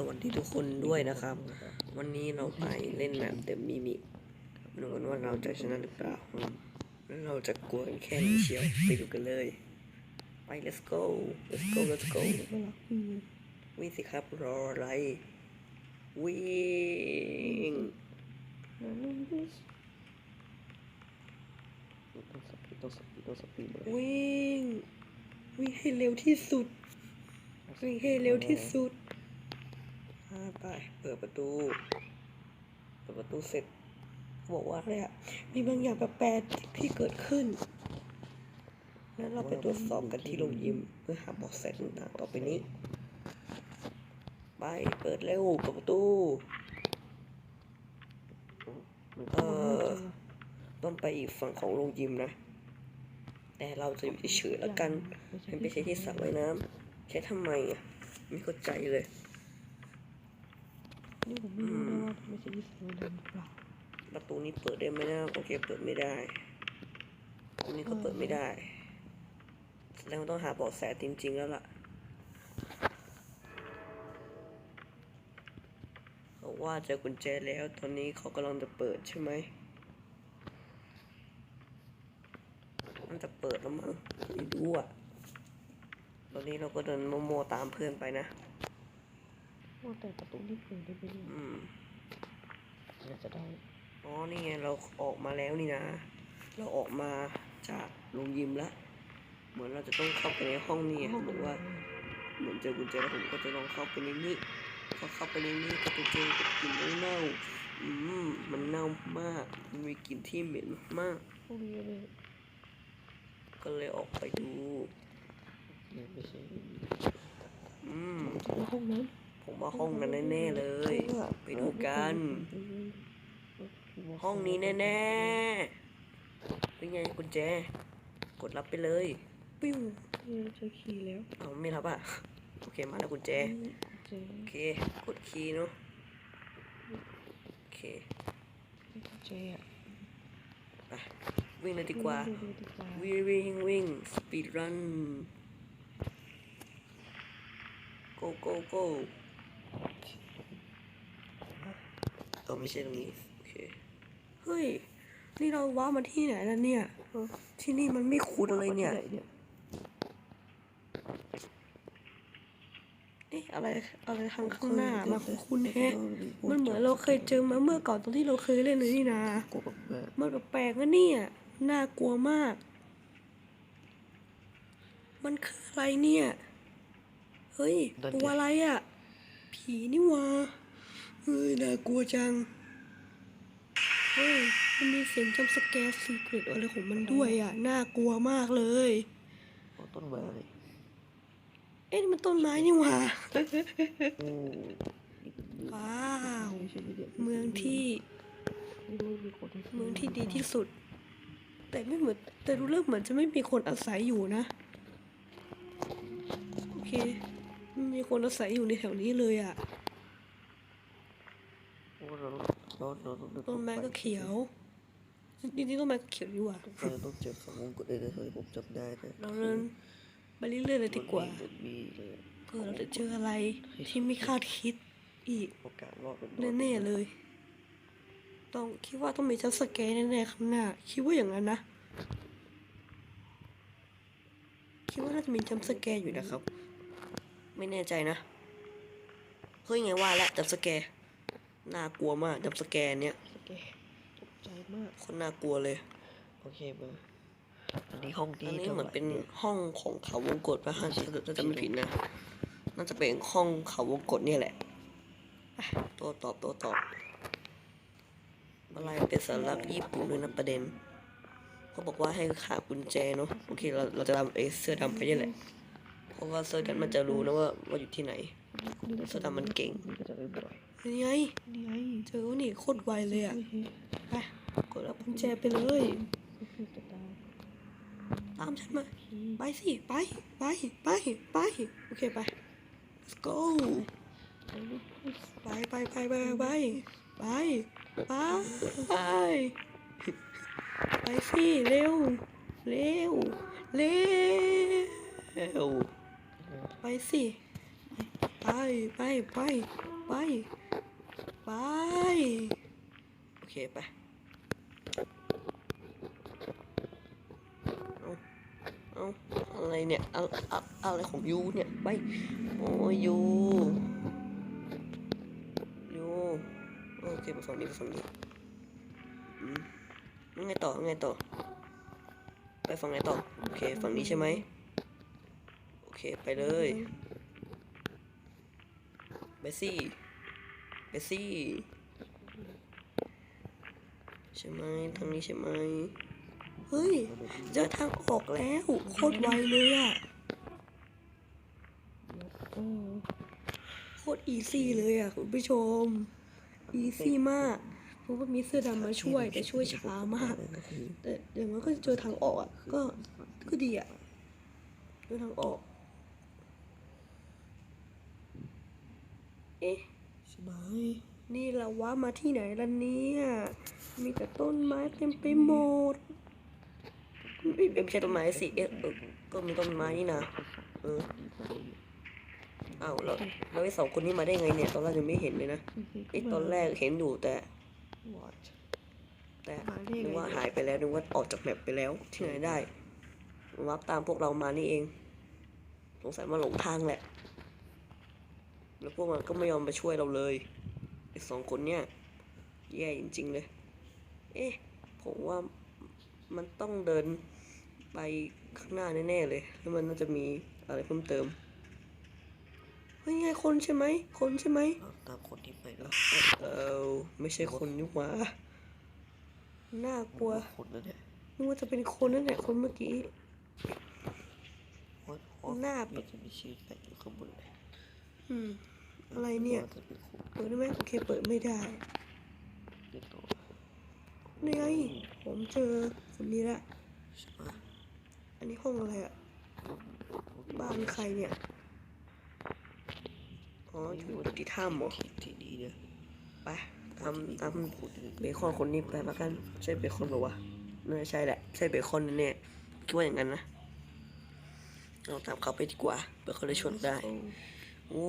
สวัสดีทุกคนด้วยนะครับ วันนี้เราไปเล่นแมปเดมิมิดูกันว่าเราจะชนะหรือเปล่าแล้วเราจะกลัวกันแค่ไหนเชียวไปดูกันเลย ไป let's go let's go let's go วิ่งสิครับรออะไร วิ่งต้องสปีต้องสปีต้องสปีดเลยวิ่งวิ่งให้เร็วที่สุดวิ่งให้เร็วที่สุด ไป เปิดประตู เปิดประตูเสร็จบอกว่าอะไรอะมีบางอย่างแปลกๆที่เกิดขึ้นนั้นเราไปตรวจสอบกันที่โรงยิมเพื่อหาเบอกแสต่างๆต่อไปนี้ ไปเปิดเร็วเปิดประตู เออต้องไปอีกฝั่งของโรงยิมนะ แต่เราจะอยู่เฉยๆแล้วกัน มันไม่ใช่ที่สระว่ายน้ำใช้ทำไมอะ ไม่เข้าใจเลย นี่ผมไม่รู้นะว่าไม่ใช่ที่สวนดำหรือเปล่าประตูนี้เปิดได้ไหมนะโอเคเปิดไม่ได้อันนี้ก็เปิดไม่ได้แสดงว่าต้องหาเบาะแสจริงๆแล้วล่ะเขาว่าเจอกุญแจแล้วตอนนี้เขากำลังจะเปิดใช่ไหมมันจะเปิดแล้วมั้งไม่รู้อะตอนนี้เราก็เดินโมๆตามเพื่อนไปนะ ว่าแต่ประตูนี่เปิดได้ไหมเนี่ยอืมน่าจะได้อ๋อนี่ไงเราออกมาแล้วนี่นะ เราออกมาจากโรงยิมแล้วเหมือนเราจะต้องเข้าไปในห้องนี้เหมือนว่า เหมือนเจอกุญแจแล้วผมก็จะลองเข้าไปในนี้พอเข้าไปในนี้ก็จะเจอกับกลิ่นเน่าๆอืมมันเน่ามากมันมีกลิ่นที่เหม็นมากพวกนี้เลยๆก็เลยออกไปดูเนี่ยไม่ใช่อืมจะไปห้องนั้น ผมว่าห้องนั้นแน่ๆเลย ไปดูกัน ห้องนี้แน่ๆเป็นไงกุญแจ กดรับไปเลย ปิ้วเนี่ยเจอคีย์แล้วเอาไม่รับอะ โอเคมาแล้วกุญแจเจอโอเค กดคีย์เนาะ โอเคเจอะไปวิ่งเลยดีกว่าดูดีกว่า วิ่งวิ่งวิ่งสปีดรัน go go go เออ ไม่ใช่ตรงนี้ โอเค เฮ้ย นี่เราว้ามาที่ไหนแล้วเนี่ยเออที่นี่มันไม่คุ้นเลยเนี่ยที่ไหเนี่ยเอ๊ะอะไรอะไรทางข้างหน้ามาคุ้นๆแฮะ มันเหมือนเราเคยเจอมาเมื่อก่อนตอนที่เราเคยเล่นเลยนี่นะกลัวแบบมันแปลกๆนะเนี่ย น่ากลัวมาก มันคืออะไรเนี่ย เฮ้ย ตัวอะไรอะ่ะ ผีนี่หวะ เฮ้ย น่ากลัวจัง เฮ้ย มันมีเสียงจำสแกร์ซีเกรตอะไรของมันด้วยอะ่ะ น่ากลัวมากเลยต้นไม้เอ๊ะนี่มันต้นไม้นี่หว่า โอ้ว้าว ไม่ใช่ไม่ได้เมืองที่ ไม่รู้มีคนที่เมืองที่ดีที่สุด แต่ไม่เหมือนแต่ดูเริ่มเหมือนจะไม่มีคนอาศัยอยู่นะ โอเคไม่มีคนอาศัยอยู่ในแถวนี้เลยอะ่ะ โอ้เราเราเราต้องเดินต้นไม้ก็เขียวจริงๆต้นไม้ก็เขียวอยู่ว่ะเราต้องเจอของวงกดเลยนะเฮ้ยผมจำได้นะเราเดินไปเรื่อยๆเลยดีกว่ามันมีเลยเผื่อเราจะเจออะไรที่ไม่คาดคิดอีกโอกาสรอดมันแน่ๆเลย ต้องคิดว่าต้องมีจัมป์สแกร์แน่ๆข้างหน้า คิดว่าอย่างนั้นนะคิดว่าน่าจะมีจัมป์สแกร์อยู่นะครับ ไม่แน่ใจนะเฮ้ยไงว่าแล้วจัมป์สแกร์ น่ากลัวมากจัมป์สแกร์เนี้ยโอเคตกใจมากคนน่ากลัวเลย โอเคมาอันนี้ห้องอัที่นนี้เหมือนเป็นท่าไหร่ยห้องของเขาวงกตป่ะฮะถ้าเกิดถ้าจะไม่ผิดนะน่าจะเป็นห้องเขาวงกตเนี่ยแหละอะตัวตอบตัวตอบอะไรเป็นสารักญี่ปุ่นด้วยนะประเด็นเขาบอกว่าให้หากุญแจเนาะโอเคเราเราจะทำไอ้เสื้อดำไปนี่แหละเพราะว่าเสื้อดำมันจะรู้นะว่าว่าอยู่ที่ไหนเสื้อดำมันเก่ง นี่ไปบ่อยนี่ไงนี่ไงเจอนี่โคตรไวเลยอะไปกดรับกุญแจไปเลยตามตามฉันมาไปสิไปไปไปไปโอเคไป let's go ไปไปไปไปไปไปไปไปสิเร็วเร็วเร็วไปสิไปไปไปไป ไป โอเค ไปเอาเอาอะไรเนี่ยเอาเอาเอาอะไรของยูเนี่ยไปโอ้ยยูยูโอเคไปฝั่งนี้ไปฝั่งนี้อืมยังไงต่อยังไงต่อ ไปฝั่งไหนต่อ โอเค ฝั่งนี้ใช่ไหมโอเค ไปเลยเบสซี่ เบสซี่ใช่ไหมทางนี้ใช่ไหมเฮ้ย เจอทางออกแล้วโคตรไวเลยอะโคตรอีซี่เลยอะคุณผู้ชม อีซี่มากเพราะว่ามีเสื้อดำมาช่วยแต่ช่วยช้ามาก แต่เดี๋ยวมันก็เจอทางออกอะก็ก็ดีอะเจอทางออก เอ๊ะ ไหมนี่เราว่ามาที่ไหนล่ะเนี่ย มีแต่ต้นไม้เต็มไปหมดไม่ไม่ใช่ต้นไม้สิเอ๊ะเออก็มีต้นไม้นี่นะเอออ้าวแล้วแล้วไอ้สองคนนี้มาได้ไงเนี่ย ตอนแรกยังไม่เห็นเลยนะไอ้ตอนแรกเห็นอยู่แต่วอทแต่มาได้ไงนึกว่าหายไปแล้วนึกว่าออกจากแมปไปแล้ว ที่ไหนได้วับตามพวกเรามานี่เอง สงสัยมาหลงทางแหละ แล้วพวกมันก็ไม่ยอมมาช่วยเราเลยไอ้สองคนเนี่ยแย่จริง ๆ เลย เอ๊ะผมว่ามันต้องเดินไปข้างหน้าแน่ๆเลยแล้วมันน่าจะมีอะไรเพิ่มเติมเฮ้ยไงคนใช่ไหมคนใช่ไหมตามคนที่ไปแล้วเออไม่ใช่คนนี่หว่าน่ากลัวคนนั้นเนี่ยนึกว่าจะเป็นคนนั่นแหละคนเมื่อกี้วอทหน้ามันจะมีชื่อแปะอยู่ข้างบนเลย อืม อะไรเนี่ยเปิดได้ไหมโอเคเปิดไม่ได้เรียกตัวนี่ไงผมเจอคนนี้ละอันนี้ห้องอะไรอะบ้านใครเนี่ยอ๋ออยู่ที่ถ้ำเหรอที่นี่เนี่ยไปตามตามเบคอนคนนี้ไปละกันใช่เบคอนหรอวะน่าใช่แหละใช่เบคอนแน่คิดว่าอย่างนั้นนะเราตามเขาไปดีกว่าเพื่อเขาได้ชวนได้ โอ้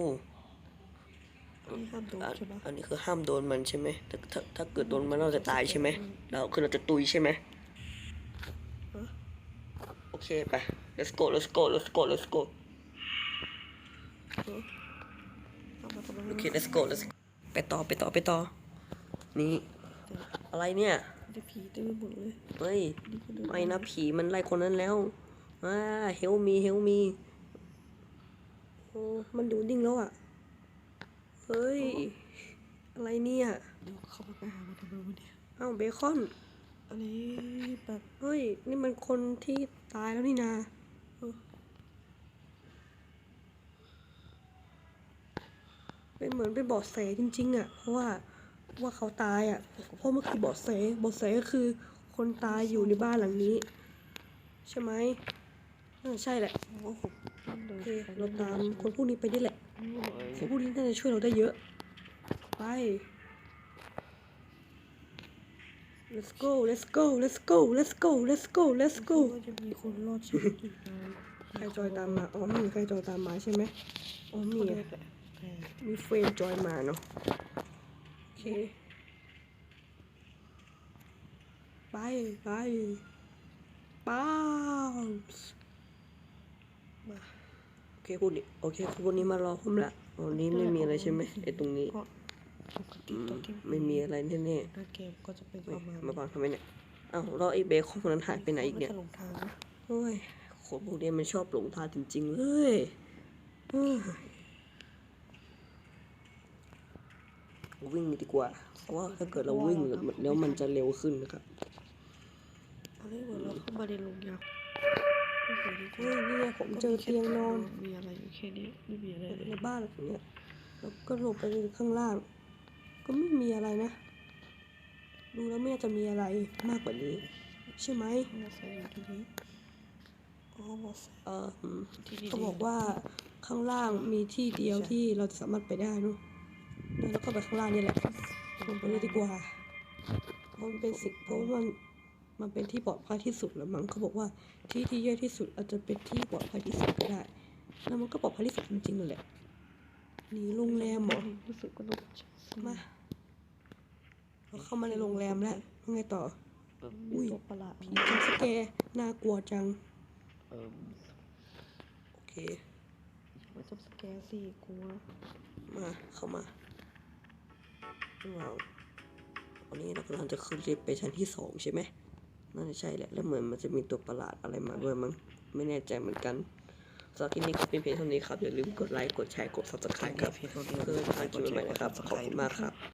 อันนี้ห้ามโดนอันใช่ไหมอันนี้คือห้ามโดนมันใช่ไหมถ้าถ้าถ้าเกิดโดนมันเราจะตายใช่ไหมเราคือเราจะตุยใช่ไหมโอเคไป let's go let's go let's go let's go เอามาทำไมโอเค let's go let's go ไปต่อไปต่อไปต่อ นี่ อะไรเนี่ยจะผีเต็มไปหมดเลย เฮ้ยนี่ก็เดินไม่นะผีมันไล่คนนั้นแล้วอ่า help me help me โอ้มันดูดิ่งแล้วอะ เฮ้ย อะไรเนี่ยเดี๋ยวเข้ามาไปหามาทำไมวะเนี่ยเอ้าเบคอน อันนี้แบบ เฮ้ย นี่มันคนที่ตายแล้วนี่นาเออเป็นเหมือนเป็นเบาะแสจริง ๆ อะ เพราะว่าว่าเขาตายอะ เพราะมันคือเบาะแสเบาะแสก็คือคนตายอยู่ในบ้านหลังนี้ ใช่ไหมเออใช่แหละว่าผมต้องเดิโอน เคเราตามคนพวกนี้ไปได้แหละหน่อยคนพวกนี้น่าจะช่วยเราได้เยอะ ไป let's go let's go let's go let's go let's go let's go ว่าจะมีคนรอดชีวิตอยู่นะใครจอยตามมา อ๋อไม่มีใครจอยตามมาใช่ไหมอ๋อมีคนอะแรกแหละแต่มีเฟรนจอยมาเนาะ โอเค ไป ไปป้าวมา โอเคคุณนี่โอเคคุณนี้มารอผมละอ๋อนี้ไม่มีอะไรใช่ไหมไอ้ตรงนี้เพราะปกติอืมตอนที่ไม่มีอะไรแน่หน้าเกมก็จะเป็นๆปเฮ้ยระมาณมาบังทำไมเนี่ยอ้าวแล้วไอ้เบคอนคนนั้นหายไปไหนอีกเนี่ยม่จะหลงทางนะโอ้ยคนพวกนี้มันชอบหลงทางจริงๆเลยเฮ้ยวิ่งดีกว่า เพราะว่าถ้าเกิดเราวิ่งแล้วมันจะเร็วขึ้นนะครับเอาให้เหมือนเราเข้ามาในโรงยาไม่ เคยได้เจเฮ้อยนี่ไงผมเจอเตียงนอน มีอะไรอยู่แค่นี้ไม่มีอะไรเลยในบ้านหลังเนี้ยแล้วก็ลงไปข้างล่าง ก็ไม่มีอะไรนะ ดูแล้วไม่น่าจะมีอะไรมากกว่านี้ ใช่ไหมเราใส่อยู่ที่นี้อ๋อเราใส่เอออืมที่นี่เขาบอกว่าข้างล่างมีที่เดียวที่เราจะสามารถไปได้เนอะแล้วก็ไปข้างล่างนี่แหละลงไปเลยดีกว่าเพราะมันเป็นสิ่งเพราะว่ามัน มันเป็นที่ปลอดภัยที่สุดแล้วมั้งเขาบอกว่าที่ที่แย่ที่สุดอาจจะเป็นที่ปลอดภัยที่สุดก็ได้ แล้วมันก็ปลอดภัยที่สุดจริงๆนั่นแหละหนีโรงแรมเหรอรู้สึกว่าต้องใช้สิมาเราเข้ามาในโรงแรมแล้วยังไงต่อเอออุ้มียตัวประหลาดผีจังสแกร์น่ากลัวจังเออโอเคไม่ต้องสแกนสิกลัวมาเข้ามาว้าววันนี้เรากำลังจะขึ้นลิฟต์ไปชั้นที่สองใช่ไหม น่าจะใช่แหละ แล้วเหมือนมันจะมีตัวประหลาดอะไรมาด้วยมั้ง ไม่แน่ใจเหมือนกันสำหรับคลิปนี้ก็เป็นเพียงเท่านี้ครับ อย่าลืมกดไลค์ กดแชร์ กด subscribe ครับเพียงเท่านี้เพื่อทางคลิปใหม่ๆนะครับ ขอบคุณมากครับ